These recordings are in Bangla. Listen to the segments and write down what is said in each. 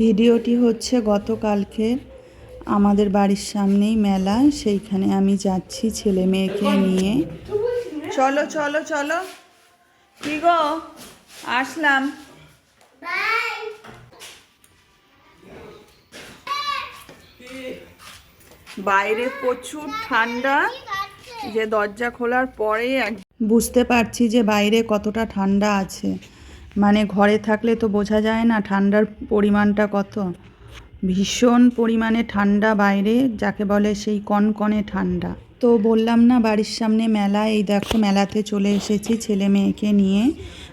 ভিডিওটি হচ্ছে গতকালকে আমাদের বাড়ির সামনেই মেলা, সেইখানে আমি যাচ্ছি ছেলে মেয়েকে নিয়ে। চলো চলো চলো। কি গো? আসলাম। বাইরে প্রচুর ঠান্ডা, যে দরজা খোলার পরে বুঝতে পারছি যে বাইরে কতটা ঠান্ডা আছে। মানে ঘরে থাকলে তো বোঝা যায় না ঠান্ডার পরিমাণটা কত। ভীষণ পরিমাণে ঠান্ডা বাইরে, যাকে বলে সেই কনকনে ঠান্ডা। তো বললাম না বাড়ির সামনে মেলা, এই দেখো মেলাতে চলে এসেছি ছেলে মেয়েকে নিয়ে।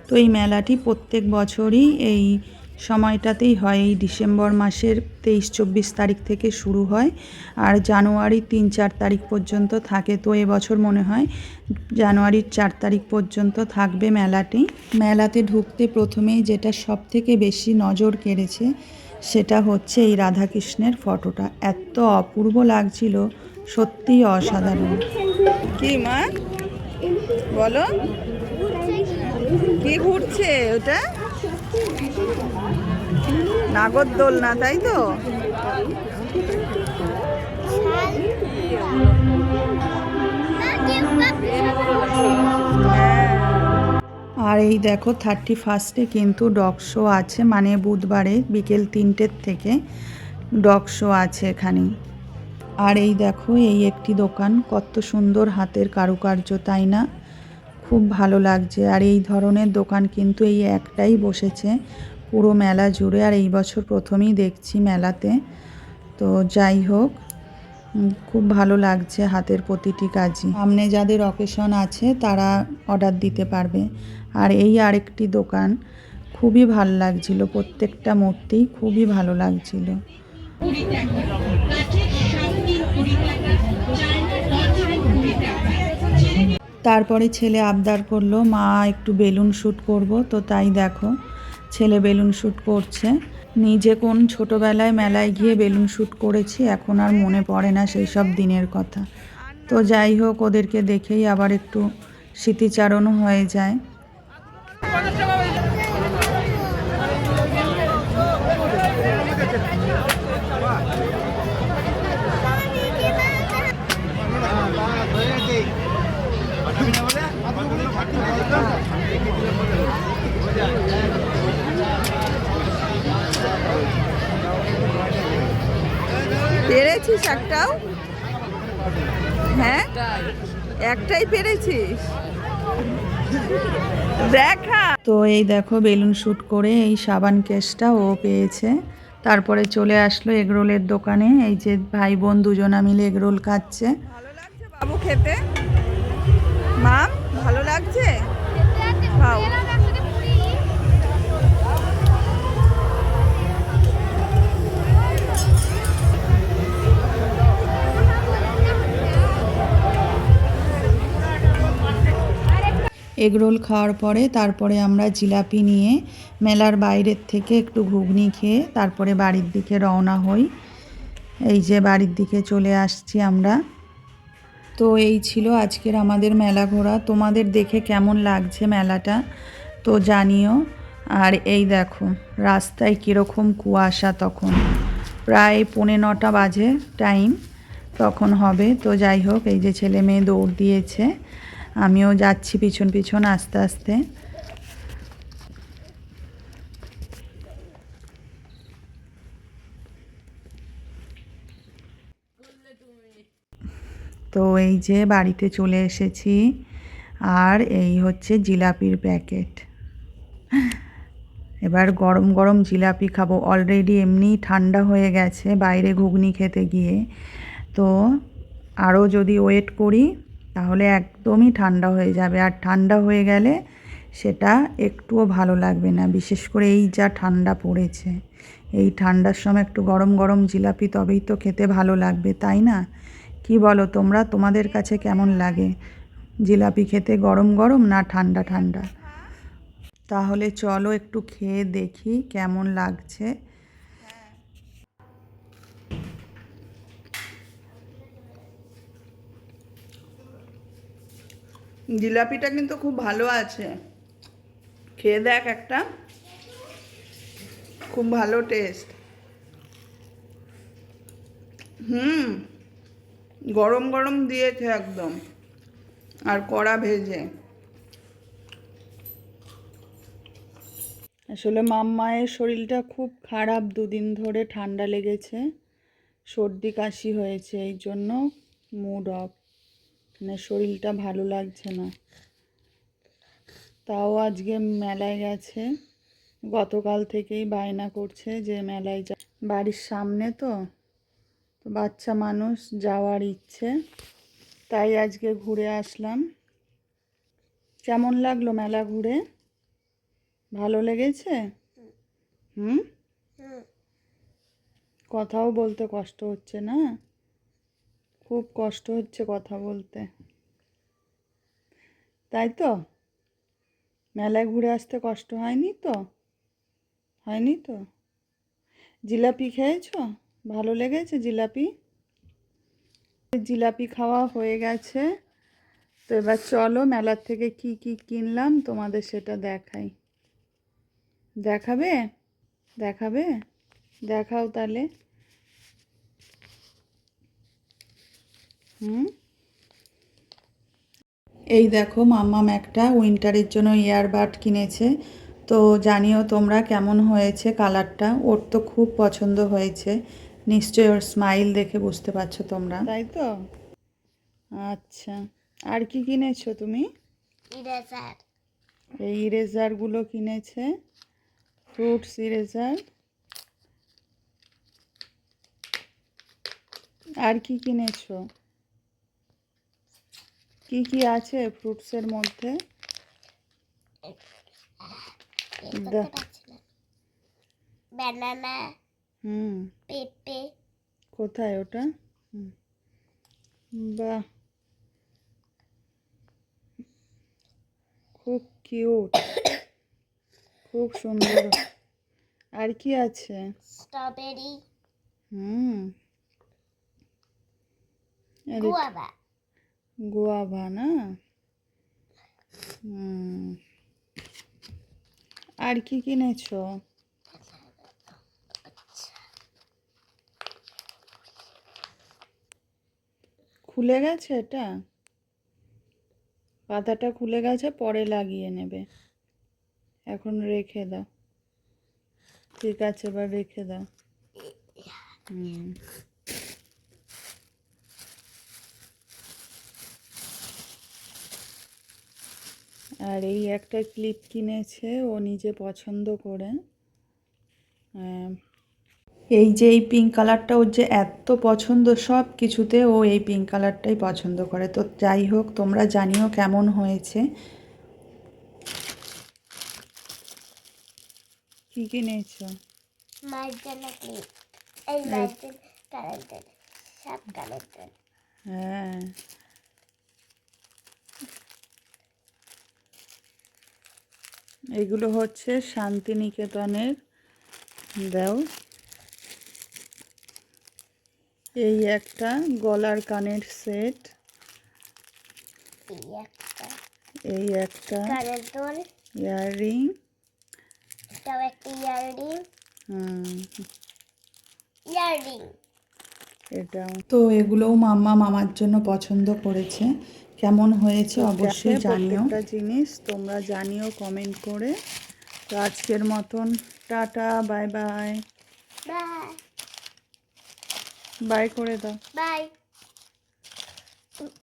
তো এই মেলাটি প্রত্যেক বছরই এই সময়টাতেই হয়, এই ডিসেম্বর মাসের তেইশ চব্বিশ তারিখ থেকে শুরু হয় আর জানুয়ারি তিন চার তারিখ পর্যন্ত থাকে। তো এবছর মনে হয় জানুয়ারির চার তারিখ পর্যন্ত থাকবে মেলাটি। মেলাতে ঢুকতে প্রথমেই যেটা সব থেকে বেশি নজর কেড়েছে সেটা হচ্ছে এই রাধাকৃষ্ণের ফটোটা। এত অপূর্ব লাগছিল, সত্যিই অসাধারণ। কি মা? বলো। কি ঘুরছে ওটা? নাগরদোল না, তাই তো? আর এই দেখো থার্টি ফার্স্টে কিন্তু ডগ শো আছে মানে বুধবারে বিকেল তিনটের থেকে ডগ শো আছে এখানে। আর এই দেখো, এই একটি দোকান, কত সুন্দর হাতের কারুকার্য, তাই না? খুব ভালো লাগছে। আর এই ধরনের দোকান কিন্তু এই একটাই বসেছে পুরো মেলা জুড়ে। আর এই বছর প্রথমেই দেখছি মেলাতে। তো যাই হোক খুব ভালো লাগছে হাতের প্রতিটি কাজই। সামনে যাদের অকেশন আছে তারা অর্ডার দিতে পারবে। আর এই আরেকটি দোকান খুবই ভালো লাগছিল, প্রত্যেকটা মূর্তি খুবই ভালো লাগছিল। তারপরে ছেলে আবদার করল, মা, একটু বেলুন শ্যুট করব। তো তাই দেখো, ছেলে বেলুন শ্যুট করছে। নিজে কোন ছোটোবেলায় মেলায় গিয়ে বেলুন শ্যুট করেছি, এখন আর মনে পড়ে না সেই সব দিনের কথা। তো যাই হোক, ওদেরকে দেখেই আবার একটু স্মৃতিচারণও হয়ে যায় পেরেছিস একটাও? হ্যাঁ? একটাই পেরেছিস? দেখা তো এই দেখো, বেলুন শ্যুট করে এই সাবান কেসটা ও পেয়েছে। তারপরে চলে আসলো এগরোলের দোকানে। এই যে ভাই বোন দুজনা মিলে এগরোল খাচ্ছে। ভালো লাগছে বাবু খেতে? এগরোল খাওয়ার পরে তারপরে আমরা জিলাপি নিয়ে মেলার বাইরের থেকে একটু ঘুগনি খেয়ে তারপরে বাড়ির দিকে রওনা হই। এই যে বাড়ির দিকে চলে আসছি আমরা। তো এই ছিল আজকের আমাদের মেলা ঘোরা। তোমাদের দেখে কেমন লাগছে মেলাটা, তো জানিও। আর এই দেখো, রাস্তায় কীরকম কুয়াশা তখন। প্রায় পৌনে নটা বাজে টাইম তখন হবে। তো যাই হোক, এই যে ছেলে মেয়ে দৌড় দিয়েছে। আমিও যাচ্ছি পিছন পিছন আস্তে আস্তে। তো এই যে বাড়িতে চলে এসেছি, আর এই হচ্ছে জিলাপির প্যাকেট। এবার গরম গরম জিলাপি খাব। অলরেডি এমনি ঠান্ডা হয়ে গেছে, বাইরে ঘুগনি খেতে গিয়ে। তো আরও যদি ওয়েট করি তাহলে একদমই ঠান্ডা হয়ে যাবে। আর ঠান্ডা হয়ে গেলে সেটা একটুও ভালো লাগবে না। বিশেষ করে এই যা ঠান্ডা পড়েছে। এই ঠান্ডার সময় একটু গরম গরম জিলাপি তবেই তো খেতে ভালো লাগবে, তাই না? কি বলো তোমরা? তোমাদের কাছে কেমন লাগে? জিলাপি খেতে গরম গরম না ঠান্ডা ঠান্ডা? তাহলে চলো একটু খেয়ে দেখি কেমন লাগছে। জিলাপিটা কিন্তু খুব ভালো আছে। খেয়ে দেখ একটা। খুব ভালো টেস্ট হুম, গরম গরম দিয়েছে একদম। আর কড়া ভেজে। আসলে মাম্মায়ের শরীরটা খুব খারাপ দুদিন ধরে ঠান্ডা লেগেছে। সর্দি কাশি হয়েছে, এই জন্য মুড অফ মানে শরীরটা ভালো লাগছে না। তাও আজকে মেলায় গেছে। গতকাল থেকেই বায়না করছে যে মেলায় যা বাড়ির সামনে তো তো বাচ্চা মানুষ যাওয়ার ইচ্ছে। তাই আজকে ঘুরে আসলাম। কেমন লাগল মেলা ঘুরে? ভালো লেগেছে? হুম। কথাও বলতে কষ্ট হচ্ছে না? খুব কষ্ট হচ্ছে কথা বলতে। তাই তো? মেলায় ঘুরে আসতে কষ্ট হয়নি তো? হয়নি তো? জিলাপি খেয়েছো? ভালো লেগেছে জিলাপি? জিলাপি খাওয়া হয়ে গেছে। তো এবার চলো মেলার থেকে কি কি কিনলাম তোমাদের সেটা দেখাই। দেখাবে? দেখাবে? দেখাও তাহলে। হুম? এই দেখো মাম্মাম একটা উইন্টারের জন্য ইয়ারবাড কিনেছে। তো জানিও তোমরা কেমন হয়েছে কালারটা? ওর তো খুব পছন্দ হয়েছে। নিশ্চয়ই ওর স্মাইল দেখে বুঝতে পারছ তোমরা। তাই তো? আচ্ছা। আর কি কিনেছো তুমি? ইরেজার এই ইরেজারগুলো কিনেছে। ফ্রুটস ইরেজার আর কি কিনেছো? কি কি আছে ফ্রুটসের মধ্যে? ব্যানানা হুম। পেঁপে। কোথায় ওটা। বাহ। খুব কিউট খুব সুন্দর। আর কি আছে? স্ট্রবেরি হুম। আরে গুয়াভা না? আর কি কিনেছো? খুলে গেছে এটা? পাতাটা খুলে গেছে, পরে লাগিয়ে নেবে। এখন রেখে দাও। ঠিক আছে, এবার রেখে দাও। হুম। আর এই একটা ক্লিপ কিনেছে ও নিজে পছন্দ করে। এই যে এই পিঙ্ক কালারটা ওর যে এত পছন্দ সব কিছুতে ও এই পিঙ্ক কালারটাই পছন্দ করে। তো যাই হোক তোমরা জানিও কেমন হয়েছে। কি কিনেছো? মায়ের জন্য ক্লিপ এই মায়ের জন্য কানের জন্য সব কানের জন্য হ্যাঁ এগুলো হচ্ছে শান্তিনিকেতনের দেও। এই একটা গলার কানের সেট। এই একটা। ইয়াররিং। এটাও। তো এগুলোও মাম্মা মামার জন্য পছন্দ করেছে। কেমন হয়েছে অবশ্যই জানিও। একটা জিনিস তোমরা জানিও কমেন্ট করে। তো আজকের মতন tata bye bye bye bye করে দাও। বাই